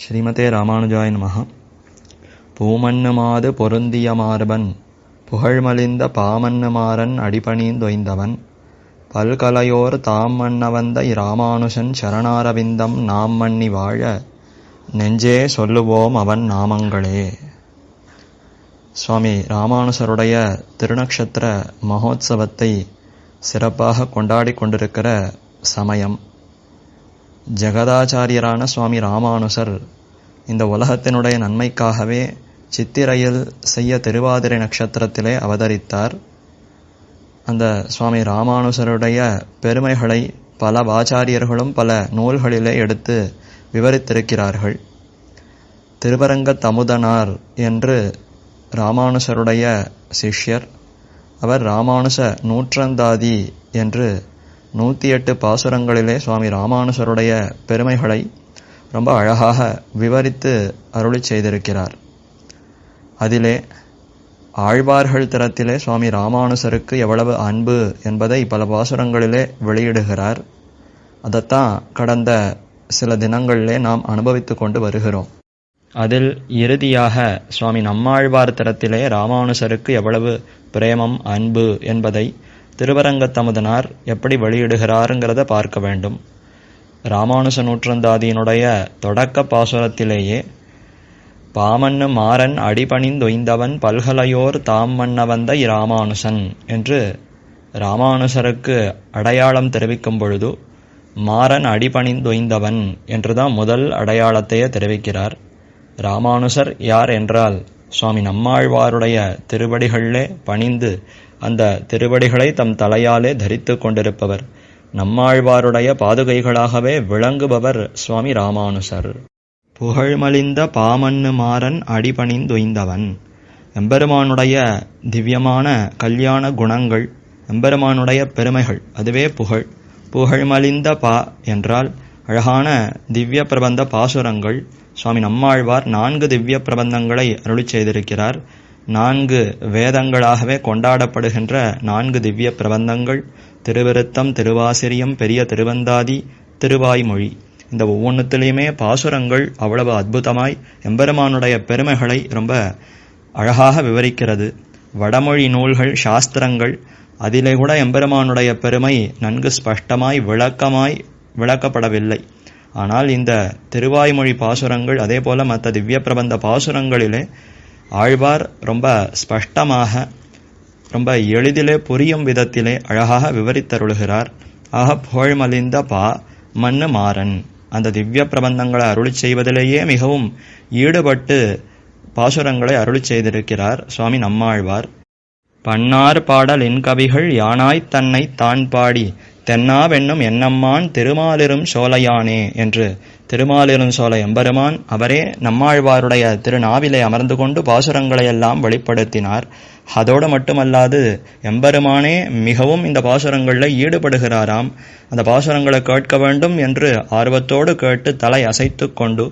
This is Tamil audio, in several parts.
ஸ்ரீமதே ராமானுஜாய நமஹ பூமன்னுமாது பொருந்திய மார்பன் புகழ்மலிந்த பாமன்னுமாறன் அடிபணிந்தொய்ந்தவன் பல்கலையோர் தாம் மன்னவந்த இராமானுஷன் சரணாரவிந்தம் நாம் மன்னி வாழ நெஞ்சே சொல்லுவோம் அவன் நாமங்களே. சுவாமி ராமானுசருடைய திருநக்ஷத்திர மகோத்சவத்தை சிறப்பாக கொண்டாடி கொண்டிருக்கிற சமயம். ஜெகதாச்சாரியரான சுவாமி ராமானுசர் இந்த உலகத்தினுடைய நன்மைக்காகவே சித்திரையில் செய்ய திருவாதிரை நட்சத்திரத்திலே அவதரித்தார். அந்த சுவாமி ராமானுசருடைய பெருமைகளை பல ஆச்சாரியர்களும் பல நூல்களிலே எடுத்து விவரித்திருக்கிறார்கள். திருவரங்க தமுதனார் என்று ராமானுசருடைய சிஷ்யர் அவர் ராமானுச நூற்றந்தாதி என்று நூற்றி எட்டு பாசுரங்களிலே சுவாமி ராமானுசருடைய பெருமைகளை ரொம்ப அழகாக விவரித்து அருளி செய்திருக்கிறார். அதிலே ஆழ்வார்கள் திறத்திலே சுவாமி ராமானுசருக்கு எவ்வளவு அன்பு என்பதை பல பாசுரங்களிலே வெளியிடுகிறார். அதைத்தான் கடந்த சில தினங்களிலே நாம் அனுபவித்து கொண்டு வருகிறோம். அதில் இறுதியாக சுவாமி நம்மாழ்வார் தரத்திலே ராமானுசருக்கு எவ்வளவு பிரேமம் அன்பு என்பதை திருவரங்கத்தமுதனார் எப்படி வெளியிடுகிறாருங்கிறத பார்க்க வேண்டும். ராமானுச நூற்றந்தாதியினுடைய தொடக்க பாசுரத்திலேயே பாமன்னு மாறன் அடிபணிந்தொய்ந்தவன் பல்கலையோர் தாம் மன்ன வந்த இராமானுசன் என்று ராமானுசருக்கு அடையாளம் தெரிவிக்கும் பொழுது மாறன் அடிபணிந்தொய்ந்தவன் என்றுதான் முதல் அடையாளத்தையே தெரிவிக்கிறார். ராமானுசர் யார் என்றால் சுவாமி நம்மாழ்வாருடைய திருவடிகளிலே பணிந்து அந்த திருவடிகளை தம் தலையாலே தரித்து கொண்டிருப்பவர். நம்மாழ்வாருடைய பாதுகைகளாகவே விளங்குபவர் சுவாமி ராமானுசர். புகழ்மலிந்த பாமன்னு மாறன் அடிபணிந்துய்ந்தவன் எம்பெருமானுடைய திவ்யமான கல்யாண குணங்கள் எம்பெருமானுடைய பெருமைகள் அதுவே புகழ். புகழ்மலிந்த பா என்றால் அழகான திவ்ய பிரபந்த பாசுரங்கள். சுவாமி நம்மாழ்வார் நான்கு திவ்ய பிரபந்தங்களை அருளி செய்திருக்கிறார். நான்கு வேதங்களாகவே கொண்டாடப்படுகின்ற நான்கு திவ்ய பிரபந்தங்கள் திருவிருத்தம் திருவாசிரியம் பெரிய திருவந்தாதி திருவாய்மொழி. இந்த ஒவ்வொன்றுத்திலையுமே பாசுரங்கள் அவ்வளவு அற்புதமாய் எம்பெருமானுடைய பெருமைகளை ரொம்ப அழகாக விவரிக்கிறது. வடமொழி நூல்கள் சாஸ்திரங்கள் அதிலே கூட எம்பெருமானுடைய பெருமை நன்கு ஸ்பஷ்டமாய் விளக்கமாய் விளக்கப்படவில்லை. ஆனால் இந்த திருவாய்மொழி பாசுரங்கள் அதே போல மற்ற திவ்ய பிரபந்த பாசுரங்களிலே ஆழ்வார் ரொம்ப ஸ்பஷ்டமாக ரொம்ப எளிதிலே புரியும் விதத்திலே அழகாக விவரித்தருளுகிறார். ஆக புகழ்மலிந்த பா மண்ணு மாறன். அந்த திவ்ய பிரபந்தங்களை அருளி செய்வதிலேயே மிகவும் ஈடுபட்டு பாசுரங்களை அருளி செய்திருக்கிறார் சுவாமி நம்மாழ்வார். பன்னார் பாடல் என் கவிகள் யானாய்த் தன்னை தான் பாடி தென்னாவென்னும் என்னம்மான் திருமாலிரும் சோலையானே என்று. திருமாலிரும் சோலை எம்பெருமான் அவரே நம்மாழ்வாருடைய திருநாவிலே அமர்ந்து கொண்டு பாசுரங்களையெல்லாம் வெளிப்படுத்தினார். அதோடு மட்டுமல்லாது எம்பெருமானே மிகவும் இந்த பாசுரங்களில் ஈடுபடுகிறாராம். அந்த பாசுரங்களை கேட்க வேண்டும் என்று ஆர்வத்தோடு கேட்டு தலை அசைத்து கொண்டு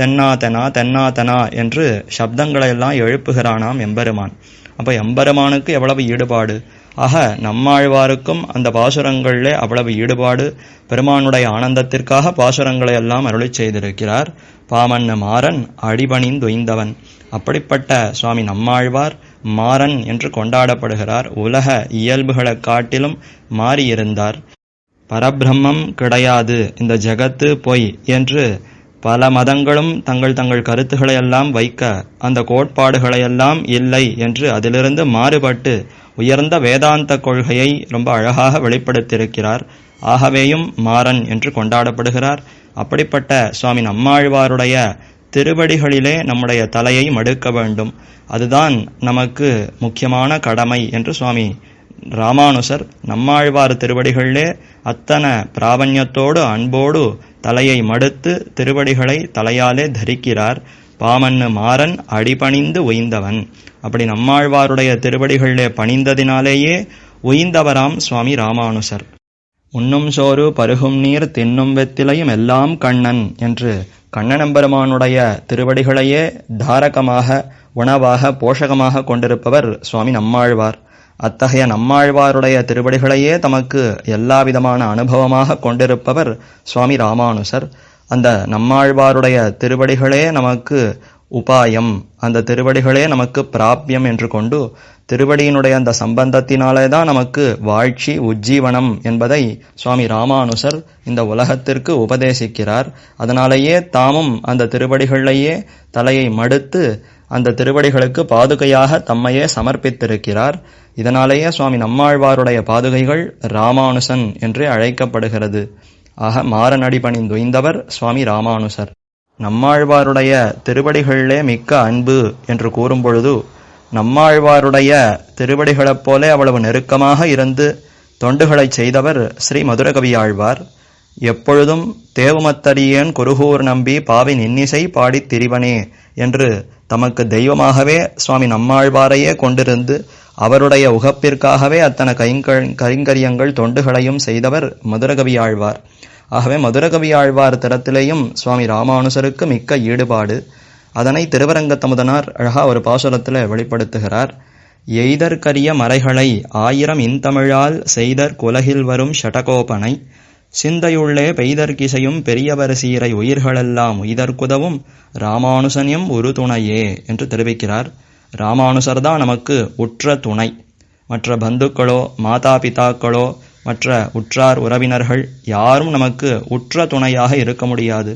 தென்னா தெனா தென்னா தெனா என்று சப்தங்களையெல்லாம் எழுப்புகிறானாம் எம்பெருமான். அப்போ எம்பெருமானுக்கு எவ்வளவு ஈடுபாடு? ஆக நம்மாழ்வாருக்கும் அந்த பாசுரங்களிலே அவ்வளவு ஈடுபாடு. பெருமானுடைய ஆனந்தத்திற்காக பாசுரங்களை எல்லாம் அருளி செய்திருக்கிறார். பாமன்ன மாறன் அடிபணிந்தொய்ந்தவன் அப்படிப்பட்ட சுவாமி நம்மாழ்வார் மாறன் என்று கொண்டாடப்படுகிறார். உலக இயல்புகளை காட்டிலும் மாறியிருந்தார். பரபிரம்மம் கிடையாது. இந்த ஜெகத்து பொய் என்று பல மதங்களும் தங்கள் தங்கள் கருத்துக்களை எல்லாம் வைக்க அந்த கோட்பாடுகளையெல்லாம் இல்லை என்று அதிலிருந்து மாறுபட்டு உயர்ந்த வேதாந்த கொள்கையை ரொம்ப அழகாக வெளிப்படுத்தியிருக்கிறார். ஆகவேயும் மாறன் என்று கொண்டாடப்படுகிறார். அப்படிப்பட்ட சுவாமி நம்மாழ்வாருடைய திருவடிகளிலே நம்முடைய தலையை மடுக்க வேண்டும். அதுதான் நமக்கு முக்கியமான கடமை என்று சுவாமி ராமானுசர் நம்மாழ்வார் திருவடிகளிலே அத்தனை பிராபண்யத்தோடு அன்போடு தலையை மடுத்து திருவடிகளை தலையாலே தரிக்கிறார். பாமன்னு மாறன் அடிபணிந்து உய்ந்தவன். அப்படி நம்மாழ்வாருடைய திருவடிகளிலே பணிந்ததினாலேயே உய்ந்தவராம் சுவாமி ராமானுசர். உண்ணும் சோறு பருகும் நீர் தின்னும் வெத்திலையும் எல்லாம் கண்ணன் என்று கண்ணனம்பெருமானுடைய திருவடிகளையே தாரகமாக உணவாக போஷகமாக கொண்டிருப்பவர் சுவாமி நம்மாழ்வார். அத்தகைய நம்மாழ்வாருடைய திருவடிகளையே தமக்கு எல்லா விதமான அனுபவமாக கொண்டிருப்பவர் சுவாமி ராமானுசர். அந்த நம்மாழ்வாருடைய திருவடிகளே நமக்கு உபாயம். அந்த திருவடிகளே நமக்கு பிராபியம் என்று கொண்டு திருவடியினுடைய அந்த சம்பந்தத்தினாலே தான் நமக்கு வாழ்ச்சி உஜ்ஜீவனம் என்பதை சுவாமி ராமானுசர் இந்த உலகத்திற்கு உபதேசிக்கிறார். அதனாலேயே தாமும் அந்த திருவடிகளிலேயே தலையை மடுத்து அந்த திருவடிகளுக்கு பாதுகையாக தம்மையே சமர்ப்பித்திருக்கிறார். இதனாலேயே சுவாமி நம்மாழ்வாருடைய பாதுகைகள் ராமானுசன் என்று அழைக்கப்படுகிறது. ஆக மாறனடி பணிந்துய்ந்தவர் சுவாமி ராமானுசர். நம்மாழ்வாருடைய திருவடிகளிலே மிக்க அன்பு என்று கூறும்பொழுது நம்மாழ்வாருடைய திருவடிகளைப் போல அவ்வளவு நெருக்கமாக இருந்து தொண்டுகளைச் செய்தவர் ஸ்ரீ மதுரகவியாழ்வார். எப்பொழுதும் தேவமத்தரியன் குருகூர் நம்பி பாவின் இன்னிசை பாடித் திரிவனே என்று தமக்கு தெய்வமாகவே சுவாமி நம்மாழ்வாரையே கொண்டிருந்து அவருடைய உகப்பிற்காகவே அத்தனை கைங்க கைங்கரியங்கள் தொண்டுகளையும் செய்தவர் மதுரகவியாழ்வார். ஆகவே மதுரகவி ஆழ்வார் தரத்திலேயும் சுவாமி ராமானுசருக்கு மிக்க ஈடுபாடு. அதனை திருவரங்கத்தமுதனார் அழகா ஒரு பாசுரத்தில் வெளிப்படுத்துகிறார். எய்தற்கரிய மறைகளை ஆயிரம் இன்தமிழால் செய்தற் குலகில் வரும் ஷடகோபனை சிந்தையுள்ளே பெய்தற்கிசையும் பெரியவர் சீரை உயிர்களெல்லாம் உய்தற்குதவும் ராமானுசன்யம் ஒரு துணையே என்று தெரிவிக்கிறார். ராமானுசர் தான் நமக்கு உற்ற துணை. மற்ற பந்துக்களோ மாதா பிதாக்களோ மற்ற உற்றார் உறவினர்கள் யாரும் நமக்கு உற்ற துணையாக இருக்க முடியாது.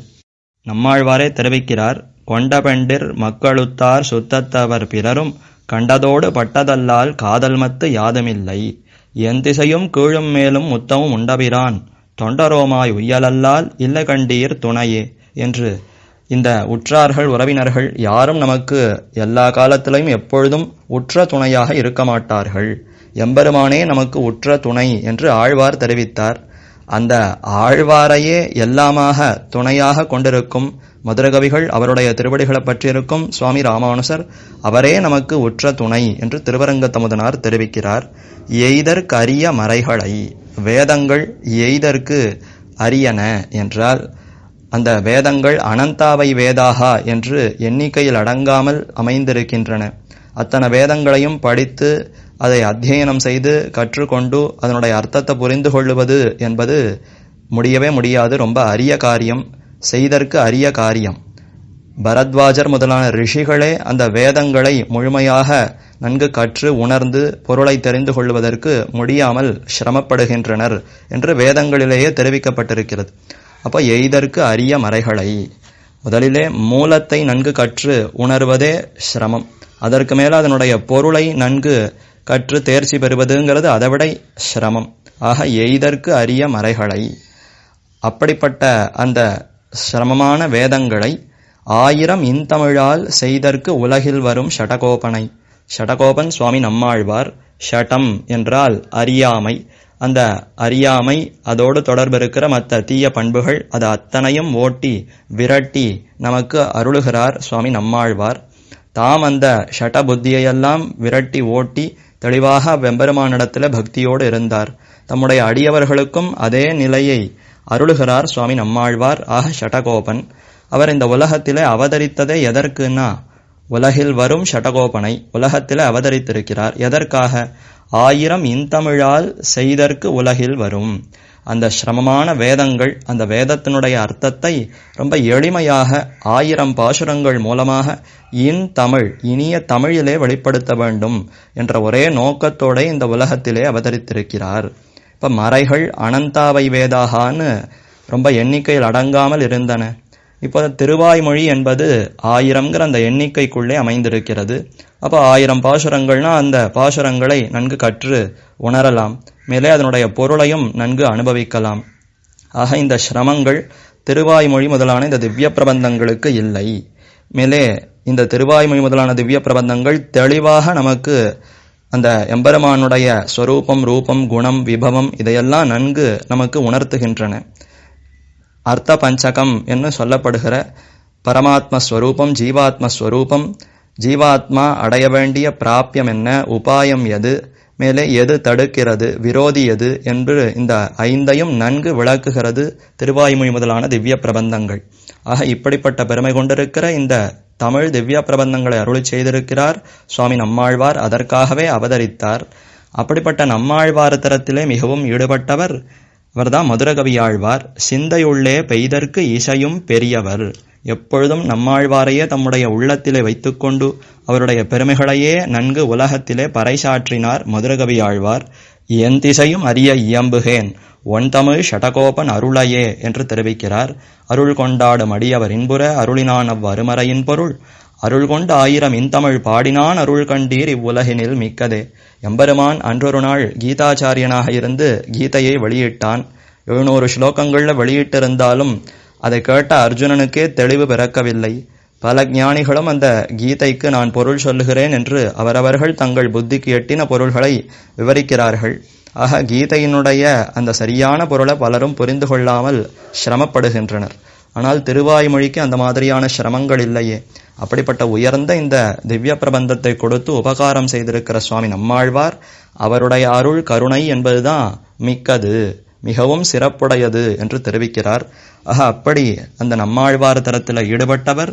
நம்மாழ்வாரே தெரிவிக்கிறார் கொண்ட பெண்டிர் மக்களுத்தார் சுத்தத்தவர் பிறரும் கண்டதோடு பட்டதல்லால் காதல் மத்து யாதுமில்லை. என் திசையும் கீழும் மேலும் முத்தமும் உண்டபிரான். தொண்டரோமாய் உய்யலல்லால் இல்லை கண்டீர் துணையே என்று இந்த உற்றார்கள் உறவினர்கள் யாரும் நமக்கு எல்லா காலத்திலையும் எப்பொழுதும் உற்ற துணையாக இருக்க மாட்டார்கள். எம்பெருமானே நமக்கு உற்ற துணை என்று ஆழ்வார் தெரிவித்தார். அந்த ஆழ்வாரையே எல்லாமாக துணையாக கொண்டிருக்கும் மதுரகவிகள் அவருடைய திருவடிகளை பற்றியிருக்கும் சுவாமி ராமானுசர் அவரே நமக்கு உற்ற துணை என்று திருவரங்கத்தமுதனார் தெரிவிக்கிறார். எய்தற்கு அரிய மறைகளை வேதங்கள் எய்தற்கு அரியன என்றால் அந்த வேதங்கள் அனந்தாவை வேதாகா என்று எண்ணிக்கையில் அடங்காமல் அமைந்திருக்கின்றன. அத்தனை வேதங்களையும் படித்து அதை அத்தியனம் செய்து கற்றுக்கொண்டு அதனுடைய அர்த்தத்தை புரிந்து கொள்ளுவது என்பது முடியவே முடியாது. ரொம்ப அரிய காரியம் செய்தற்கு அரிய காரியம். பரத்வாஜர் முதலான ரிஷிகளே அந்த வேதங்களை முழுமையாக நன்கு கற்று உணர்ந்து பொருளை தெரிந்து கொள்வதற்கு முடியாமல் சிரமப்படுகின்றனர் என்று வேதங்களிலேயே தெரிவிக்கப்பட்டிருக்கிறது. அப்போ எய்தற்கு அரிய மறைகளை. முதலிலே மூலத்தை நன்கு கற்று உணர்வதே சிரமம். அதற்கு மேலே அதனுடைய பொருளை நன்கு கற்று தேர்ச்சி பெறுவதுங்கிறது அதைவிட சிரமம். ஆக எய்தற்கு அரிய மறைகளை. அப்படிப்பட்ட அந்த சிரமமான வேதங்களை ஆயிரம் இன்தமிழால் செய்தற்கு உலகில் வரும் ஷடகோபனை. ஷடகோபன் சுவாமி நம்மாழ்வார். ஷடம் என்றால் அறியாமை. அந்த அறியாமை அதோடு தொடர்பு இருக்கிற மற்ற தீய பண்புகள் அது அத்தனையும் ஓட்டி விரட்டி நமக்கு அருளுகிறார் சுவாமி நம்மாழ்வார். தாம் அந்த ஷட புத்தியையெல்லாம் விரட்டி ஓட்டி தெளிவாக வெம்பெருமானிடத்தில் பக்தியோடு இருந்தார். தம்முடைய அடியவர்களுக்கும் அதே நிலையை அருளுகிறார் சுவாமி நம்மாழ்வார். ஆக ஷடகோபன் அவர் இந்த உலகத்திலே அவதரித்ததே எதற்குன்னா உலகில் வரும் ஷடகோபனை உலகத்திலே அவதரித்திருக்கிறார். எதற்காக? ஆயிரம் இன்தமிழால் செய்தற்கு உலகில் வரும். அந்த சிரமமான வேதங்கள் அந்த வேதத்தினுடைய அர்த்தத்தை ரொம்ப எளிமையாக ஆயிரம் பாசுரங்கள் மூலமாக இன் தமிழ் இனிய தமிழிலே வெளிப்படுத்த வேண்டும் என்ற ஒரே நோக்கத்தோட இந்த உலகத்திலே அவதரித்திருக்கிறார். இப்போ மறைகள் அனந்தாவை வேதாகான்னு ரொம்ப எண்ணிக்கையில் அடங்காமல் இருந்தன. இப்போ திருவாய்மொழி என்பது ஆயிரம்ங்கிற அந்த எண்ணிக்கைக்குள்ளே அமைந்திருக்கிறது. அப்போ ஆயிரம் பாசுரங்கள்னா அந்த பாசுரங்களை நன்கு கற்று உணரலாம். மேலே அதனுடைய பொருளையும் நன்கு அனுபவிக்கலாம். ஆக இந்த சிரமங்கள் திருவாய்மொழி முதலான இந்த திவ்ய பிரபந்தங்களுக்கு இல்லை. மேலே இந்த திருவாய்மொழி முதலான திவ்ய பிரபந்தங்கள் தெளிவாக நமக்கு அந்த எம்பெருமானுடைய ஸ்வரூபம் ரூபம் குணம் விபவம் இதையெல்லாம் நன்கு நமக்கு உணர்த்துகின்றன. அர்த்த பஞ்சகம் என்று சொல்லப்படுகிற பரமாத்ம ஸ்வரூபம் ஜீவாத்ம ஸ்வரூபம் ஜீவாத்மா அடைய வேண்டிய பிராப்பியம் என்ன? உபாயம் எது? மேலே எது தடுக்கிறது? விரோதி எது? என்று இந்த ஐந்தையும் நன்கு விளக்குகிறது திருவாய்மொழி முதலான திவ்ய பிரபந்தங்கள். ஆக இப்படிப்பட்ட பெருமை கொண்டிருக்கிற இந்த தமிழ் திவ்ய பிரபந்தங்களை அருளி செய்திருக்கிறார் சுவாமி நம்மாழ்வார். அதற்காகவே அவதரித்தார். அப்படிப்பட்ட நம்மாழ்வார் தரத்திலே மிகவும் ஈடுபட்டவர் இவர்தான் மதுரகவியாழ்வார். சிந்தையுள்ளே பெய்தற்கு இசையும் பெரியவர். எப்பொழுதும் நம்மாழ்வாரையே தம்முடைய உள்ளத்திலே வைத்துக்கொண்டு அவருடைய பெருமைகளையே நன்கு உலகத்திலே பறைசாற்றினார் மதுரகவியாழ்வார். என் திசையும் அறிய இயம்புகேன். ஒன் தமிழ் ஷடகோபன் அருளையே என்று தெரிவிக்கிறார். அருள் கொண்டாடும் அடியவர் இன்புற அருளினான் அவ்வருமறையின் பொருள். அருள் கொண்ட ஆயிரம் இன்தமிழ் பாடினான் அருள் கண்டீர் இவ்வுலகினில் மிக்கதே. எம்பெருமான் அன்றொரு நாள் கீதாச்சாரியனாக இருந்து கீதையை வெளியிட்டான். எழுநூறு ஸ்லோகங்கள்ல வெளியிட்டிருந்தாலும் அதை கேட்ட அர்ஜுனனுக்கே தெளிவு பிறக்கவில்லை. பல ஞானிகளும் அந்த கீதைக்கு நான் பொருள் சொல்லுகிறேன் என்று அவரவர்கள் தங்கள் புத்திக்கு எட்டின பொருள்களை விவரிக்கிறார்கள். ஆக கீதையினுடைய அந்த சரியான பொருளை பலரும் புரிந்து கொள்ளாமல் சிரமப்படுகின்றனர். ஆனால் திருவாய்மொழிக்கு அந்த மாதிரியான சிரமங்கள் இல்லையே. அப்படிப்பட்ட உயர்ந்த இந்த திவ்ய பிரபந்தத்தை கொடுத்து உபகாரம் செய்திருக்கிற சுவாமி நம்மாழ்வார் அவருடைய அருள் கருணை என்பதுதான் மிக்கது மிகவும் சிறப்புடையது என்று தெரிவிக்கிறார். ஆக அப்படி அந்த நம்மாழ்வார் தரத்தில் ஈடுபட்டவர்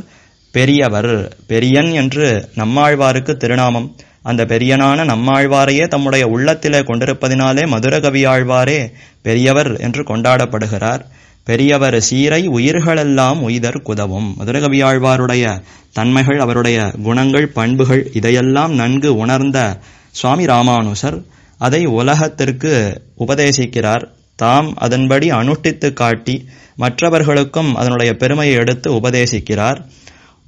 பெரியவர் பெரியன் என்று நம்மாழ்வாருக்கு திருநாமம். அந்த பெரியனான நம்மாழ்வாரையே தம்முடைய உள்ளத்திலே கொண்டிருப்பதினாலே மதுரகவியாழ்வாரே பெரியவர் என்று கொண்டாடப்படுகிறார். பெரியவர் சீரை உயிர்களெல்லாம் உய்தர் குதவும். மதுரகவியாழ்வாருடைய தன்மைகள் அவருடைய குணங்கள் பண்புகள் இதையெல்லாம் நன்கு உணர்ந்த சுவாமி ராமானுசர் அதை உலகத்திற்கு உபதேசிக்கிறார். தாம் அதன்படி அனுஷ்டித்து காட்டி மற்றவர்களுக்கும் அதனுடைய பெருமையை எடுத்து உபதேசிக்கிறார்.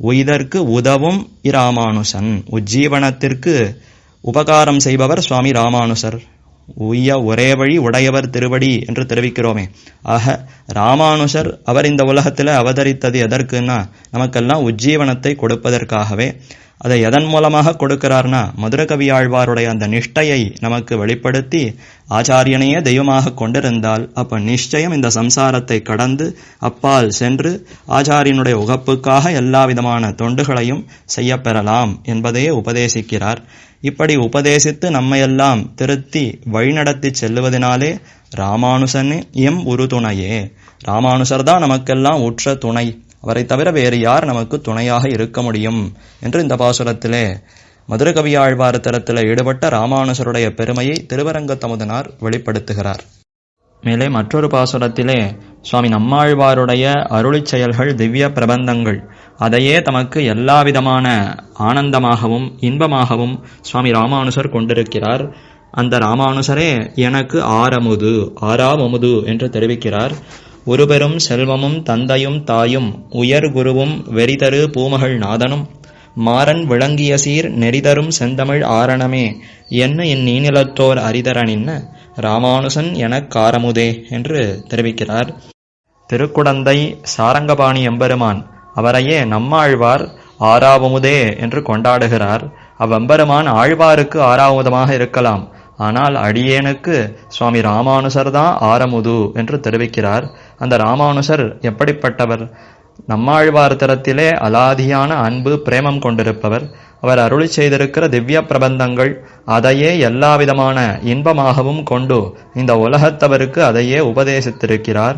உய்தற்கு உதவும் இராமானுசன். உஜ்ஜீவனத்திற்கு உபகாரம் செய்பவர் சுவாமி ராமானுசர். உய்ய ஒரே வழி உடையவர் திருவடி என்று தெரிவிக்கிறோமே. ஆக ராமானுஷர் அவர் இந்த உலகத்தில் அவதரித்தது எதற்குன்னா நமக்கெல்லாம் உஜ்ஜீவனத்தை கொடுப்பதற்காகவே அதை எதன் மூலமாக கொடுக்கிறார்னா மதுரகவியாழ்வாருடைய அந்த நிஷ்டையை நமக்கு வெளிப்படுத்தி ஆச்சாரியனையே தெய்வமாக கொண்டிருந்தால் அப்ப நிச்சயம் இந்த சம்சாரத்தை கடந்து அப்பால் சென்று ஆச்சாரியனுடைய உகப்புக்காக எல்லா விதமான தொண்டுகளையும் செய்யப்பெறலாம் என்பதையே உபதேசிக்கிறார். இப்படி உபதேசித்து நம்மையெல்லாம் திருத்தி வழிநடத்தி செல்லுவதனாலே ராமானுசன் எம் உரு துணையே. ராமானுசர் தான் நமக்கெல்லாம் உற்ற துணை. அவரை தவிர வேறு யார் நமக்கு துணையாக இருக்க முடியும்? என்று இந்த பாசுரத்திலே மதுரகவியாழ்வார் தரத்தில் ஈடுபட்ட ராமானுசருடைய பெருமையை திருவரங்க தமுதனார் வெளிப்படுத்துகிறார். மேலே மற்றொரு பாசுரத்திலே சுவாமி நம்மாழ்வாருடைய அருளிச் செயல்கள் திவ்ய பிரபந்தங்கள். அதையே தமக்கு எல்லாவிதமான ஆனந்தமாகவும் இன்பமாகவும் சுவாமி ராமானுசர் கொண்டிருக்கிறார். அந்த ராமானுசரே எனக்கு ஆரமுது ஆறாமமுது என்று தெரிவிக்கிறார். ஒருபெரும் செல்வமும் தந்தையும் தாயும் உயர் குருவும் வெறிதரு பூமகள் நாதனும். மாறன் விளங்கிய சீர் நெறிதரும் செந்தமிழ் ஆரணமே. என்ன என் நீநிலத்தோர் அரிதரனின்ன ராமானுசன் எனக் காரமுதே என்று தெரிவிக்கிறார். திருக்குடந்தை சாரங்கபாணி எம்பெருமான் அவரையே நம்மாழ்வார் ஆறாவமுதே என்று கொண்டாடுகிறார். அவ்வெம்பெருமான் ஆழ்வாருக்கு ஆறாவதமாக இருக்கலாம். ஆனால் அடியேனுக்கு சுவாமி ராமானுசர் தான் ஆரமுது என்று தெரிவிக்கிறார். அந்த ராமானுசர் எப்படிப்பட்டவர்? நம்மாழ்வார் தரத்திலே அலாதியான அன்பு பிரேமம் கொண்டிருப்பவர். அவர் அருளி செய்திருக்கிற திவ்ய பிரபந்தங்கள் அதையே எல்லாவிதமான இன்பமாகவும் கொண்டு இந்த உலகத்தவருக்கு அதையே உபதேசித்திருக்கிறார்.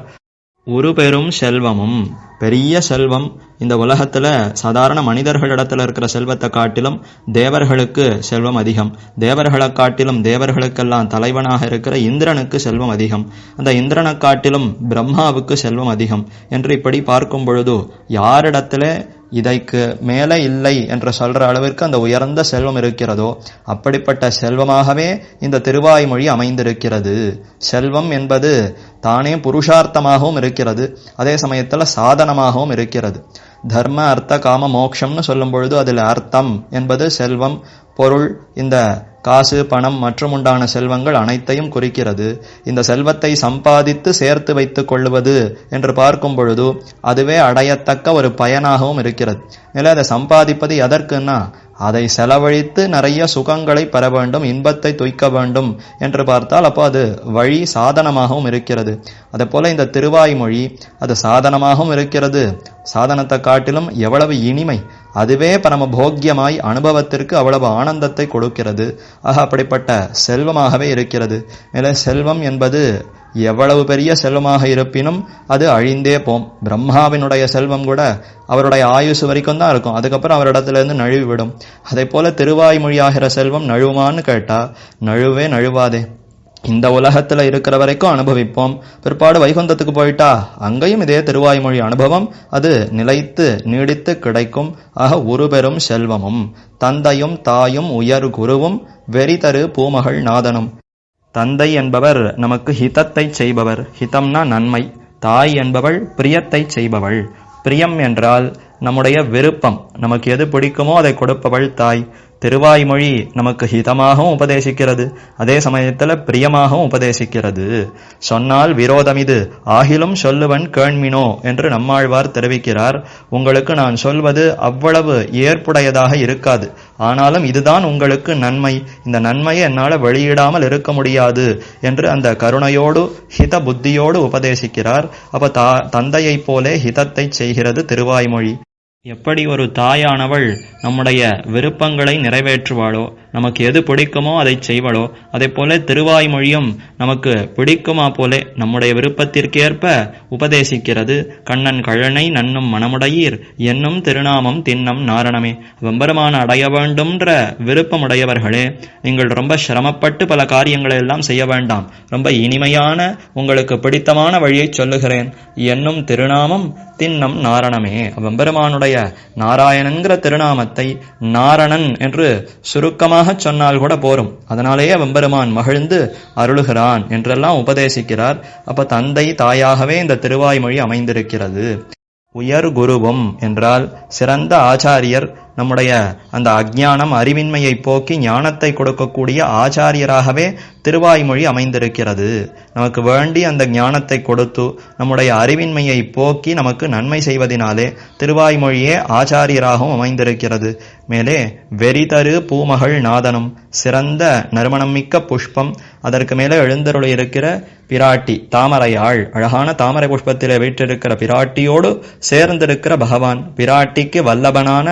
ஒரு பெரும் செல்வமும். பெரிய செல்வம் இந்த உலகத்தில் சாதாரண மனிதர்களிடத்தில் இருக்கிற செல்வத்தை காட்டிலும் தேவர்களுக்கு செல்வம் அதிகம். தேவர்களை காட்டிலும் தேவர்களுக்கெல்லாம் தலைவனாக இருக்கிற இந்திரனுக்கு செல்வம் அதிகம். அந்த இந்திரனை காட்டிலும் பிரம்மாவுக்கு செல்வம் அதிகம். என்று இப்படி பார்க்கும் பொழுது யாரிடத்துல இதைக்கு மேலே இல்லை என்று சொல்ற அளவிற்கு அந்த உயர்ந்த செல்வம் இருக்கிறதோ அப்படிப்பட்ட செல்வமாகவே இந்த திருவாய்மொழி அமைந்திருக்கிறது. செல்வம் என்பது தானே புருஷார்த்தமாகவும் இருக்கிறது அதே சமயத்தில் சாதனமாகவும் இருக்கிறது. தர்ம அர்த்த காம மோக்ஷம்னு சொல்லும் பொழுது அதில் அர்த்தம் என்பது செல்வம் பொருள் இந்த காசு பணம் மற்றும் உண்டான செல்வங்கள் அனைத்தையும் குறிக்கிறது. இந்த செல்வத்தை சம்பாதித்து சேர்த்து வைத்துக் கொள்வது என்று பார்க்கும் பொழுது அதுவே அடையத்தக்க ஒரு பயனாகவும் இருக்கிறது. மேலே அதை சம்பாதிப்பது எதற்குன்னா அதை செலவழித்து நிறைய சுகங்களை பெற வேண்டும் இன்பத்தை துய்க்க வேண்டும் என்று பார்த்தால் அப்போ அது வழி சாதனமாகவும் இருக்கிறது. அதேபோல இந்த திருவாய்மொழி அது சாதனமாகவும் இருக்கிறது. சாதனத்தை காட்டிலும் எவ்வளவு இனிமை அதுவே பரம போக்கியமாய் அனுபவத்திற்கு அவ்வளவு ஆனந்தத்தை கொடுக்கிறது. ஆக அப்படிப்பட்ட செல்வமாகவே இருக்கிறது. மேலே செல்வம் என்பது எவ்வளவு பெரிய செல்வமாக இருப்பினும் அது அழிந்தே போம். பிரம்மாவினுடைய செல்வம் கூட அவருடைய ஆயுசு வரைக்கும் தான் இருக்கும். அதுக்கப்புறம் அவரிடத்துலேருந்து நழுவிவிடும். நழுவி விடும் அதே போல திருவாய்மொழியாகிற செல்வம் நழுவுமான்னு கேட்டால் நழுவே நழுவாதே. இந்த உலகத்துல இருக்கிற வரைக்கும் அனுபவிப்போம். பிற்பாடு வைகுந்தத்துக்கு போயிட்டா அங்கேயும் இதே திருவாய்மொழி அனுபவம். அது நிலைத்து நீடித்து கிடைக்கும். ஆக உருபெரும் செல்வமும். தந்தையும் தாயும் உயர் குருவும் வெறிதரு பூமகள் நாதனும். தந்தை என்பவர் நமக்கு ஹிதத்தை செய்பவர். ஹிதம்னா நன்மை. தாய் என்பவள் பிரியத்தை செய்பவள். பிரியம் என்றால் நம்முடைய விருப்பம். நமக்கு எது பிடிக்குமோ அதை கொடுப்பவள் தாய். திருவாய்மொழி நமக்கு ஹிதமாகவும் உபதேசிக்கிறது. அதே சமயத்தில் பிரியமாகவும் உபதேசிக்கிறது. சொன்னால் விரோதம் இது ஆகிலும் சொல்லுவன் கேண்மினோ என்று நம்மாழ்வார் தெரிவிக்கிறார். உங்களுக்கு நான் சொல்வது அவ்வளவு ஏற்புடையதாக இருக்காது. ஆனாலும் இதுதான் உங்களுக்கு நன்மை. இந்த நன்மையை என்னால் வெளியிடாமல் இருக்க முடியாது என்று அந்த கருணையோடு ஹித புத்தியோடு உபதேசிக்கிறார். அப்ப தா தந்தையைப் போலே ஹிதத்தை செய்கிறது திருவாய்மொழி எப்படி ஒரு தாயானவள் நம்முடைய விருப்பங்களை நிறைவேற்றுவாளோ நமக்கு எது பிடிக்குமோ அதை செய்வளோ. அதே போல திருவாய்மொழியும் நமக்கு பிடிக்குமா போலே நம்முடைய விருப்பத்திற்கேற்ப உபதேசிக்கிறது. கண்ணன் கழனை நன்னும் மனமுடையீர் என்னும் திருநாமம் தின்னம் நாரணமே. வெம்பெருமான அடைய வேண்டும்ன்ற விருப்பமுடையவர்களே நீங்கள் ரொம்ப சிரமப்பட்டு பல காரியங்களை எல்லாம் செய்ய வேண்டாம். ரொம்ப இனிமையான உங்களுக்கு பிடித்தமான வழியை சொல்லுகிறேன். என்னும் திருநாமம் தின்னம் நாரணமே. வெம்பெருமானுடைய நாராயணன்கிற திருநாமத்தை நாரணன் என்று சுருக்கமாக சொன்னால் கூட போரும். அதனாலேயே வெம்பெருமான் மகிழ்ந்து அருளுகிறான் என்றெல்லாம் உபதேசிக்கிறார். அப்ப தந்தை தாயாகவே இந்த திருவாய்மொழி அமைந்திருக்கிறது. உயர் குருவும் என்றால் சிறந்த ஆச்சாரியர் நம்முடைய அந்த அஜ்ஞானம் அறிவின்மையை போக்கி ஞானத்தை கொடுக்கக்கூடிய ஆச்சாரியராகவே திருவாய்மொழி அமைந்திருக்கிறது. நமக்கு வேண்டி அந்த ஞானத்தை கொடுத்து நம்முடைய அறிவின்மையை போக்கி நமக்கு நன்மை செய்வதினாலே திருவாய்மொழியே ஆச்சாரியராகவும் அமைந்திருக்கிறது. மேலே வெறிதரு பூமகள் நாதனும் சிறந்த நறுமணம் மிக்க புஷ்பம் அதற்கு மேலே எழுந்தருளி இருக்கிற பிராட்டி தாமரையாள் அழகான தாமரை புஷ்பத்திலே வீற்றிருக்கிற பிராட்டியோடு சேர்ந்திருக்கிற பகவான் பிராட்டிக்கு வல்லபனான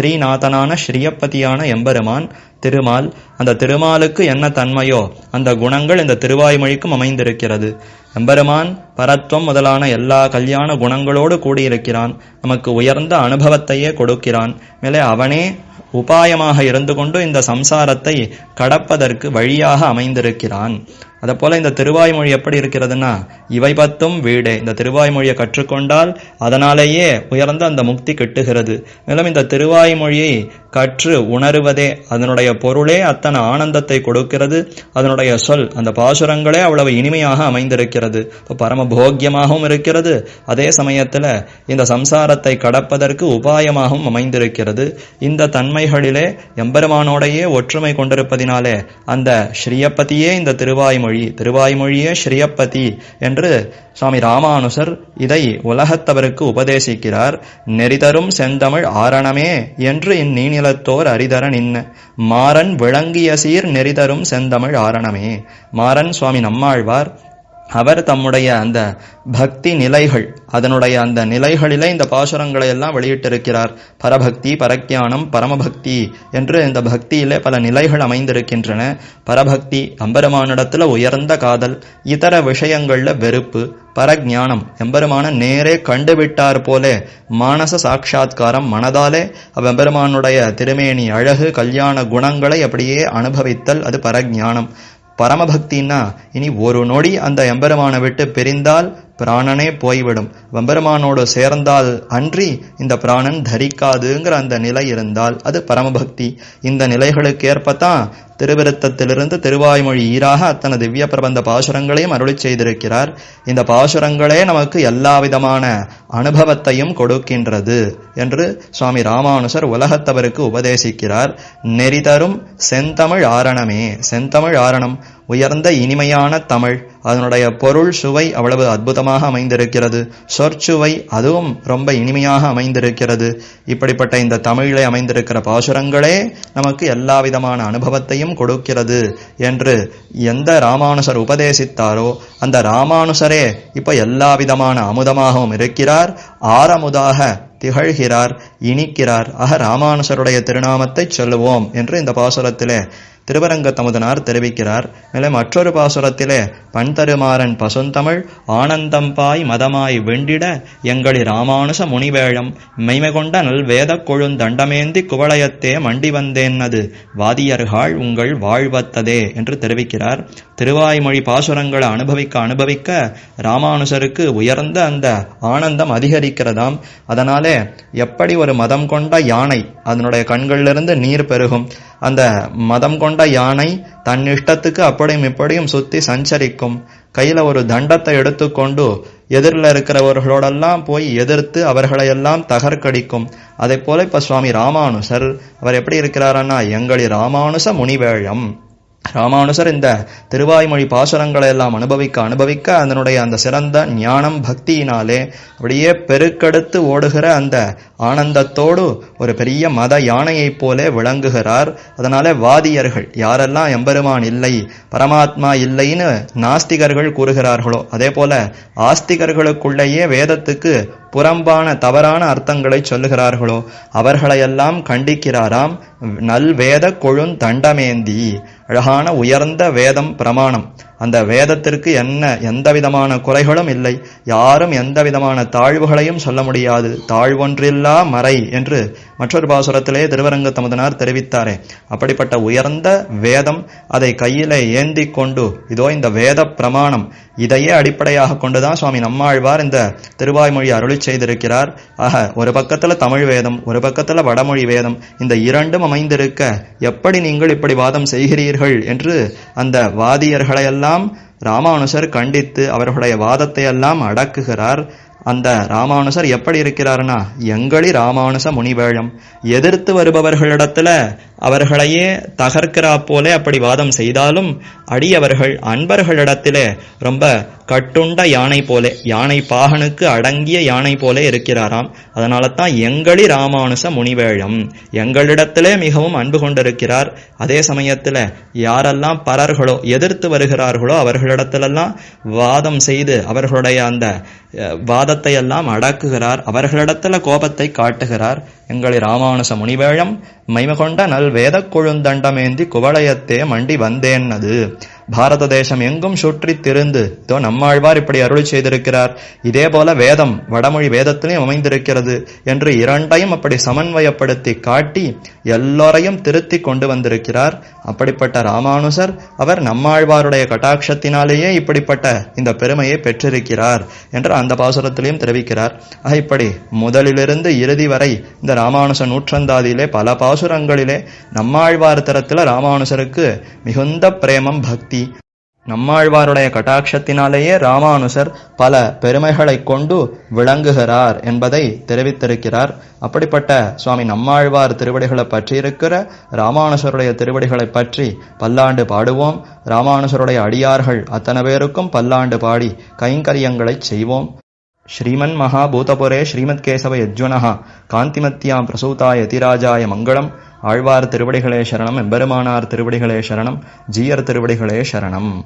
ஸ்ரீநாதனான ஸ்ரீயப்பதியான எம்பெருமான் திருமால் அந்த திருமாலுக்கு என்ன தன்மையோ அந்த குணங்கள் இந்த திருவாய்மொழிக்கும் அமைந்திருக்கிறது. எம்பெருமான் பரத்வம் முதலான எல்லா கல்யாண குணங்களோடு கூடியிருக்கிறான். நமக்கு உயர்ந்த அனுபவத்தையே கொடுக்கிறான். மேலே அவனே உபாயமாக இருந்து கொண்டு இந்த சம்சாரத்தை கடப்பதற்கு வழியாக அமைந்திருக்கிறான். அதை இந்த திருவாய்மொழி எப்படி இருக்கிறதுன்னா இவை பத்தும் வீடே. இந்த திருவாய்மொழியை கற்றுக்கொண்டால் அதனாலேயே உயர்ந்த அந்த முக்தி கிட்டுகிறது. மேலும் இந்த திருவாய்மொழியை கற்று உணருவதே அதனுடைய பொருளே அத்தனை ஆனந்தத்தை கொடுக்கிறது. அதனுடைய சொல் அந்த பாசுரங்களே அவ்வளவு இனிமையாக அமைந்திருக்கிறது. இப்போ பரம போக்கியமாகவும் இருக்கிறது. அதே சமயத்தில் இந்த சம்சாரத்தை கடப்பதற்கு உபாயமாகவும் அமைந்திருக்கிறது. இந்த தன்மைகளிலே எம்பெருமானோடையே ஒற்றுமை கொண்டிருப்பதினாலே அந்த ஸ்ரீயப்பதியே இந்த திருவாய்மொழி திருவாய்மொழியே ஸ்ரீயப்பதி என்று சுவாமி ராமானுசர் இதை உலகத்தவருக்கு உபதேசிக்கிறார். நெறிதரும் செந்தமிழ் ஆரணமே என்று இந்நீநிலத்தோர் அரிதர நின்ன. மாறன் விளங்கிய சீர் நெறிதரும் செந்தமிழ் ஆரணமே. மாறன் சுவாமி நம்மாழ்வார் அவர் தம்முடைய அந்த பக்தி நிலைகள் அதனுடைய அந்த நிலைகளிலே இந்த பாசுரங்களை எல்லாம் வெளியிட்டிருக்கிறார். பரபக்தி பரக்ஞானம் பரமபக்தி என்று இந்த பக்தியிலே பல நிலைகள் அமைந்திருக்கின்றன. பரபக்தி அம்பெருமானிடத்துல உயர்ந்த காதல் இதர விஷயங்களில் வெறுப்பு பரஜானம் எம்பெருமான நேரே கண்டுவிட்டார் போலே மானச சாட்சா்காரம் மனதாலே எம்பெருமானுடைய திருமேனி அழகு கல்யாண குணங்களை அப்படியே அனுபவித்தல் அது பரஜானம் பரமபக்தின்னா இனி ஒரு நொடி அந்த எம்பெருமானை விட்டு பிரிந்தால் பிராணனே போய்விடும். வெம்பெருமானோடு சேர்ந்தால் அன்றி இந்த பிராணன் தரிக்காதுங்கிற அந்த நிலை இருந்தால் அது பரமபக்தி. இந்த நிலைகளுக்கேற்பத்தான் திருவிருத்தத்திலிருந்து திருவாய்மொழி ஈராக அத்தனை திவ்ய பிரபந்த பாசுரங்களையும் அருளி செய்திருக்கிறார். இந்த பாசுரங்களே நமக்கு எல்லா விதமான அனுபவத்தையும் கொடுக்கின்றது என்று சுவாமி ராமானுசர் உலகத்தவருக்கு உபதேசிக்கிறார். நெறிதரும் செந்தமிழ் ஆரணமே செந்தமிழ் ஆரணம். உயர்ந்த இனிமையான தமிழ். அதனுடைய பொருள் சுவை அவ்வளவு அற்புதமாக அமைந்திருக்கிறது. சொற்சுவை அதுவும் ரொம்ப இனிமையாக அமைந்திருக்கிறது. இப்படிப்பட்ட இந்த தமிழிலே அமைந்திருக்கிற பாசுரங்களே நமக்கு எல்லா விதமான அனுபவத்தையும் கொடுக்கிறது என்று எந்த ராமானுசர் உபதேசித்தாரோ அந்த ராமானுசரே இப்ப எல்லா விதமான அமுதமாகவும் இருக்கிறார் ஆரமுதாக திகழ்கிறார் இனிக்கிறார். ஆக ராமானுசருடைய திருநாமத்தை சொல்லுவோம் என்று இந்த பாசுரத்திலே திருவரங்க தமுதனார் தெரிவிக்கிறார். மேலும் மற்றொரு பாசுரத்திலே பண்தருமாறன் பசுந்தமிழ் ஆனந்தம்பாய் மதமாய் வெண்டிட எங்களி ராமானுச முனிவேழம் மெய்மை கொண்ட நல் வேத கொழுந்தண்டமேந்தி குவளையத்தே மண்டி வந்தேன்னது வாதியர்கள் உங்கள் வாழ்வத்ததே என்று தெரிவிக்கிறார். திருவாய்மொழி பாசுரங்களை அனுபவிக்க அனுபவிக்க ராமானுசருக்கு உயர்ந்த அந்த ஆனந்தம் அதிகரிக்கிறதாம். அதனாலே எப்படி ஒரு மதம் கொண்ட யானை அதனுடைய கண்களிலிருந்து நீர் பெருகும். அந்த மதம் கொண்ட யானை தன் இஷ்டத்துக்கு அப்படியும் இப்படியும் சுத்தி சஞ்சரிக்கும். கையில ஒரு தண்டத்தை எடுத்துக்கொண்டு எதிரில் இருக்கிறவர்களோடெல்லாம் போய் எதிர்த்து அவர்களையெல்லாம் தகர்க்கடிக்கும். அதே போல இப்ப சுவாமி ராமானுசர் அவர் எப்படி இருக்கிறாரன்னா எங்களி ராமானுச முனிவேழம். ராமானுசர் இந்த திருவாய்மொழி பாசுரங்களை எல்லாம் அனுபவிக்க அனுபவிக்க அதனுடைய அந்த சிறந்த ஞானம் பக்தியினாலே அப்படியே பெருக்கெடுத்து ஓடுகிற அந்த ஆனந்தத்தோடு ஒரு பெரிய மத யானையைப் போலே விளங்குகிறார். அதனால வாதியர்கள் யாரெல்லாம் எம்பெருமான் இல்லை பரமாத்மா இல்லைன்னு நாஸ்திகர்கள் கூறுகிறார்களோ அதே போல ஆஸ்திகர்களுக்குள்ளேயே வேதத்துக்கு புறம்பான தவறான அர்த்தங்களை சொல்லுகிறார்களோ அவர்களையெல்லாம் கண்டிக்கிறாராம். நல்வேத கொழுந்தண்டமேந்தி அழகான உயர்ந்த வேதம் பிரமாணம். அந்த வேதத்திற்கு என்ன எந்த விதமான குறைகளும் இல்லை. யாரும் எந்த விதமான தாழ்வுகளையும் சொல்ல முடியாது. தாழ்வொன்றில்லா மறை என்று மற்றொரு பாசுரத்திலே திருவரங்க தமதனார் தெரிவித்தாரே. அப்படிப்பட்ட உயர்ந்த வேதம் அதை கையிலே ஏந்தி கொண்டு இதோ இந்த வேத பிரமாணம் இதையே அடிப்படையாக கொண்டுதான் சுவாமி நம்மாழ்வார் இந்த திருவாய்மொழி அருளி செய்திருக்கிறார். ஆக ஒரு பக்கத்துல தமிழ் வேதம் ஒரு பக்கத்துல வடமொழி வேதம் இந்த இரண்டும் அமைந்திருக்க எப்படி நீங்கள் இப்படி வாதம் செய்கிறீர்கள் என்று அந்த வாதியர்களையெல்லாம் ராமானுசர் கண்டித்து அவர்களுடைய வாதத்தை எல்லாம் அடக்குகிறார். அந்த ராமானுசர் எப்படி இருக்கிறார்னா எங்களி ராமானுச முனிவேழம். எதிர்த்து வருபவர்களிடத்துல அவர்களையே தகர்க்கிறா போலே அப்படி வாதம் செய்தாலும் அடியவர்கள் அன்பர்களிடத்திலே ரொம்ப கட்டுண்ட யானை போலே யானை பாகனுக்கு அடங்கிய யானை போலே இருக்கிறாராம். அதனால தான் எங்களி ராமானுச முனிவேழம். எங்களிடத்திலே மிகவும் அன்பு கொண்டிருக்கிறார். அதே சமயத்தில் யாரெல்லாம் பரர்களோ எதிர்த்து வருகிறார்களோ அவர்களிடத்திலெல்லாம் வாதம் செய்து அவர்களுடைய அந்த வாதத்தை எல்லாம் அடக்குகிறார். அவர்களிடத்தில் கோபத்தை காட்டுகிறார். எங்களை ராமானுச முனிவேழம் மைம கொண்ட நல் வேதக் கொழுந்தண்டமேந்தி குவளையத்தே மண்டி வந்தேன்னது பாரத தேசம் எங்கும் சுற்றி திருந்து இதோ நம்மாழ்வார் இப்படி அருள் செய்திருக்கிறார். இதே போல வேதம் வடமொழி வேதத்திலையும் அமைந்திருக்கிறது என்று இரண்டையும் அப்படி சமன்வயப்படுத்தி காட்டி எல்லோரையும் திருத்தி கொண்டு வந்திருக்கிறார். அப்படிப்பட்ட ராமானுசர் அவர் நம்மாழ்வாருடைய கட்டாட்சத்தினாலேயே இப்படிப்பட்ட இந்த பெருமையை பெற்றிருக்கிறார் என்று அந்த பாசுரத்திலையும் தெரிவிக்கிறார். ஆக இப்படி முதலிலிருந்து இறுதி வரை இந்த ராமானுச நூற்றந்தாதியிலே பல பாசுரங்களிலே நம்மாழ்வார் தரத்தில் ராமானுசருக்கு மிகுந்த பிரேமம் பக்தி நம்மாழ்வாருடைய கட்டாட்சத்தினாலேயே ராமானுசர் பல பெருமைகளை கொண்டு விளங்குகிறார் என்பதை தெரிவித்திருக்கிறார். அப்படிப்பட்ட சுவாமி நம்மாழ்வார் திருவடிகளை பற்றி இருக்கிற ராமானுசருடைய திருவடிகளை பற்றி பல்லாண்டு பாடுவோம். ராமானுசருடைய அடியார்கள் அத்தனை பேருக்கும் பல்லாண்டு பாடி கைங்கரியங்களை செய்வோம். ஸ்ரீமன் மகாபூதபுரே ஸ்ரீமத் கேசவ யஜ்வனஹா காந்திமத்தியாம் பிரசூதாய திராஜாய மங்களம். ஆழ்வார் திருவடிகளே சரணம் எம்பெருமானார் திருவடிகளே சரணம் ஜீயர் திருவடிகளே சரணம்.